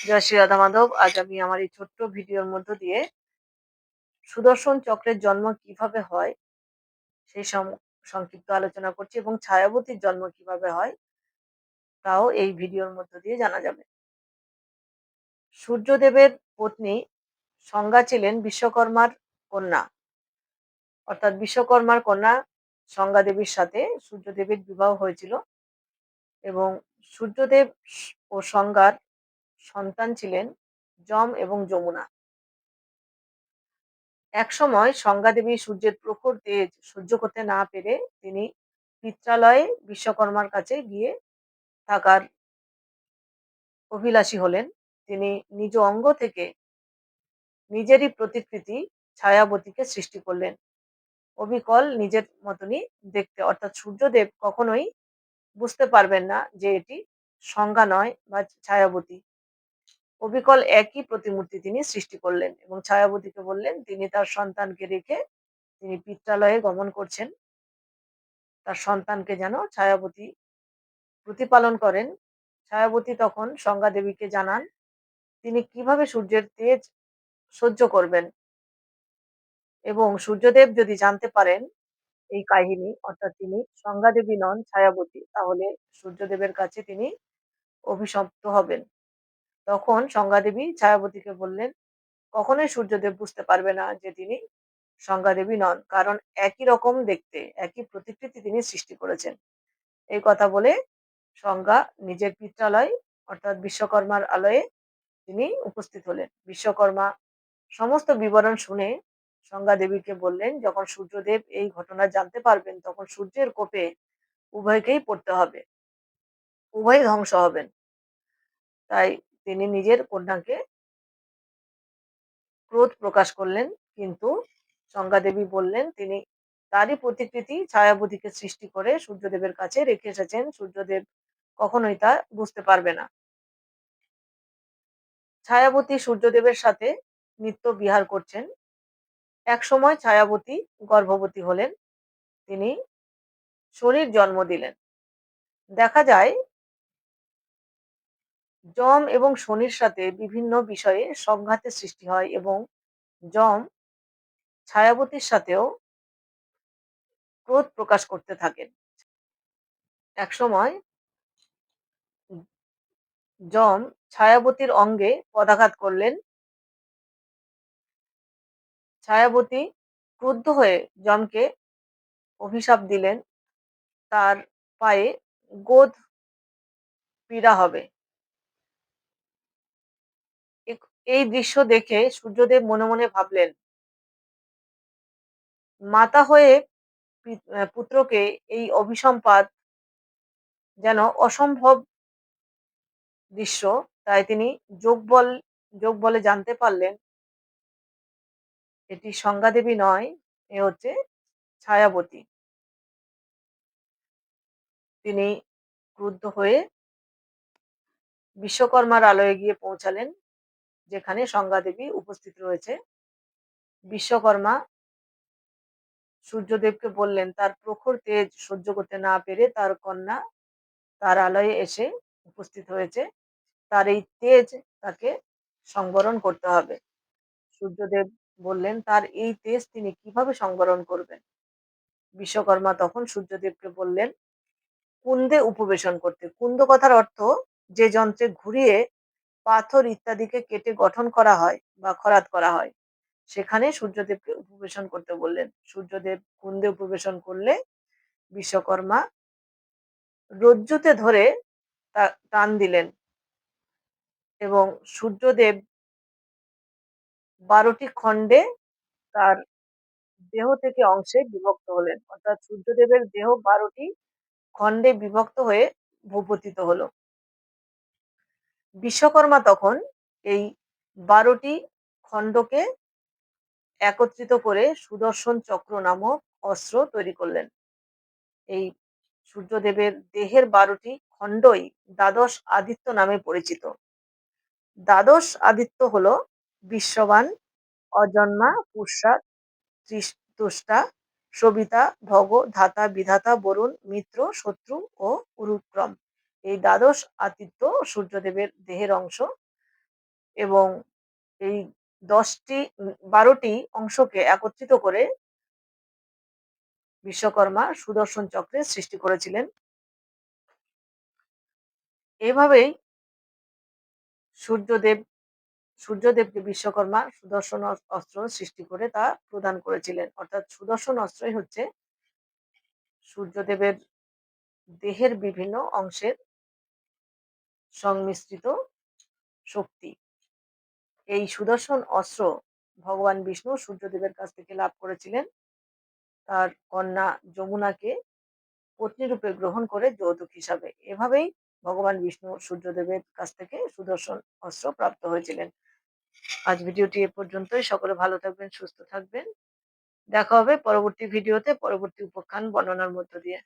জয় শ্রী রাধা মাধব, আজ আমি আমার এই ছোট্ট ভিডিওর মধ্য দিয়ে সুদর্শন চক্রের জন্ম কীভাবে হয় সেই সংক্ষিপ্ত আলোচনা করছি এবং ছায়াবতীর জন্ম কীভাবে হয় তাও এই ভিডিওর মধ্য দিয়ে জানা যাবে। সূর্যদেবের পত্নী সংজ্ঞা ছিলেন বিশ্বকর্মার কন্যা। অর্থাৎ বিশ্বকর্মার কন্যা সংজ্ঞা দেবীর সাথে সূর্যদেবের বিবাহ হয়েছিল এবং সূর্যদেব ও সংজ্ঞার সন্তান ছিলেন যম এবং যমুনা। একসময় দেবী সূর্যের প্রখর তেজ সহ্য করতে না পেরে তিনি পিত্রালয়ে বিশ্বকর্মার কাছে গিয়ে থাকার অভিলাষী হলেন। তিনি নিজ অঙ্গ থেকে নিজেরই প্রতিকৃতি ছায়াবতীকে সৃষ্টি করলেন। অবিকল নিজের মতনই দেখতে, অর্থাৎ সূর্যদেব কখনোই বুঝতে পারবেন না যে এটি সংজ্ঞা নয় বা ছায়াবতী। অবিকল একই প্রতিমূর্তি তিনি সৃষ্টি করলেন এবং ছায়াবতীকে বললেন, তিনি তার সন্তানকে রেখে তিনি পিত্রালয়ে গমন করছেন। তার সন্তানকে যেন ছায়াবতী প্রতিপালন করেন। ছায়াবতী তখন সংজ্ঞা দেবীকে জানান, তিনি কীভাবে সূর্যের তেজ সহ্য করবেন? এবং সূর্যদেব যদি জানতে পারেন এই কাহিনী, অর্থাৎ তিনি সংজ্ঞা দেবী নন ছায়াবতী, তাহলে সূর্যদেবের কাছে তিনি অভিশপ্ত হবেন। তখন সংজ্ঞা দেবী ছায়াবতীকে বললেন, কখনোই সূর্যদেব বুঝতে পারবে না যে তিনি সংজ্ঞা দেবী নন, কারণ একই রকম দেখতে, একই প্রতিকৃতি তিনি সৃষ্টি করেছেন। এই কথা বলে সংজ্ঞা নিজের পিত্রালয়, অর্থাৎ বিশ্বকর্মার আলয়ে তিনি উপস্থিত হলেন। বিশ্বকর্মা সমস্ত বিবরণ শুনে সংজ্ঞা দেবীকে বললেন, যখন সূর্যদেব এই ঘটনা জানতে পারবেন, তখন সূর্যের কোপে উভয়কেই পড়তে হবে, উভয় ধ্বংস হবেন। তাই তিনি নিজের কন্যাকে ক্রোধ প্রকাশ করলেন, কিন্তু দেবী বললেন, তিনি তারই প্রতিকৃতি ছায়াবতীকে সৃষ্টি করে সূর্যদেবের কাছে রেখে এসেছেন। সূর্যদেব কখনোই তা বুঝতে পারবে না। ছায়াবতী সূর্যদেবের সাথে নিত্য বিহার করছেন। এক সময় ছায়াবতী গর্ভবতী হলেন। তিনি শনির জন্ম দিলেন। দেখা যায় যম এবং শনির সাথে বিভিন্ন বিষয়ে সংঘাতের সৃষ্টি হয় এবং যম ছায়াবতীর সাথেও ক্রোধ প্রকাশ করতে থাকেন। একসময় যম ছায়াবতীর অঙ্গে পদাঘাত করলেন। ছায়াবতী ক্রুদ্ধ হয়ে যমকে অভিশাপ দিলেন। তার পায়ে গোধ পীড়া হবে। এই দৃশ্য দেখে সূর্যদেব মনে মনে ভাবলেন, মাতা হয়ে পুত্রকে এই অভিসম্পাদ যেন অসম্ভব দৃশ্য। তাই তিনি যোগ বল, যোগ বলে জানতে পারলেন, এটি দেবী নয়, এ হচ্ছে ছায়াবতী। তিনি ক্রুদ্ধ হয়ে বিশ্বকর্মার আলয়ে গিয়ে পৌঁছালেন। যেখানে দেবী উপস্থিত রয়েছে। বিশ্বকর্মা সূর্যদেবকে বললেন, তার প্রখর তেজ সহ্য করতে না পেরে তার কন্যা তার আলয়ে এসে উপস্থিত হয়েছে। তার এই তেজ তাকে সংবরণ করতে হবে। সূর্যদেব বললেন, তার এই তেজ তিনি কীভাবে সংবরণ করবেন? বিশ্বকর্মা তখন সূর্যদেবকে বললেন, কুন্দে উপবেশন করতে। কুন্দ কথার অর্থ যে যন্ত্রে ঘুরিয়ে পাথর ইত্যাদিকে কেটে গঠন করা হয় বা খরাত করা হয়। সেখানে সূর্যদেবকে উপবেশন করতে বললেন। সূর্যদেব কুন্দে উপবেশন করলে বিশ্বকর্মা রজ্জুতে ধরে টান দিলেন এবং সূর্যদেব বারোটি খণ্ডে তার দেহ থেকে অংশে বিভক্ত হলেন। অর্থাৎ সূর্যদেবের দেহ বারোটি খণ্ডে বিভক্ত হয়ে ভূপতিত হলো। বিশ্বকর্মা তখন এই বারোটি খণ্ডকে একত্রিত করে সুদর্শন চক্র নামক অস্ত্র তৈরি করলেন। এই সূর্যদেবের দেহের বারোটি খণ্ডই দ্বাদশ আদিত্য নামে পরিচিত। দ্বাদশ আদিত্য হল বিশ্ববান, অজন্মা পুষ্যা তুষ্টা, সবিতা, ভগ, ধাতা, বিধাতা, বরুণ, মিত্র, শত্রু ও উরুক্রম। এই দ্বাদশ আদিত্য সূর্যদেবের দেহের অংশ এবং এই দশটি, বারোটি অংশকে একত্রিত করে বিশ্বকর্মা সুদর্শন চক্রের সৃষ্টি করেছিলেন। এভাবেই সূর্যদেব, সূর্যদেবকে বিশ্বকর্মা সুদর্শন অস- অস্ত্র সৃষ্টি করে তা প্রদান করেছিলেন। অর্থাৎ সুদর্শন অস্ত্রই হচ্ছে সূর্যদেবের দেহের বিভিন্ন অংশের সংমিশ্রিত শক্তি। এই সুদর্শন অস্ত্র ভগবান বিষ্ণু সূর্যদেবের কাছ থেকে লাভ করেছিলেন। তার কন্যা যমুনাকে পত্নী রূপে গ্রহণ করে যৌতুক হিসাবে। এভাবেই ভগবান বিষ্ণু সূর্যদেবের কাছ থেকে সুদর্শন অস্ত্র প্রাপ্ত হয়েছিলেন। আজ ভিডিওটি এ পর্যন্তই। সকলে ভালো থাকবেন, সুস্থ থাকবেন। দেখা হবে পরবর্তী ভিডিওতে, পরবর্তী উপাখ্যান বর্ণনার মধ্য দিয়ে।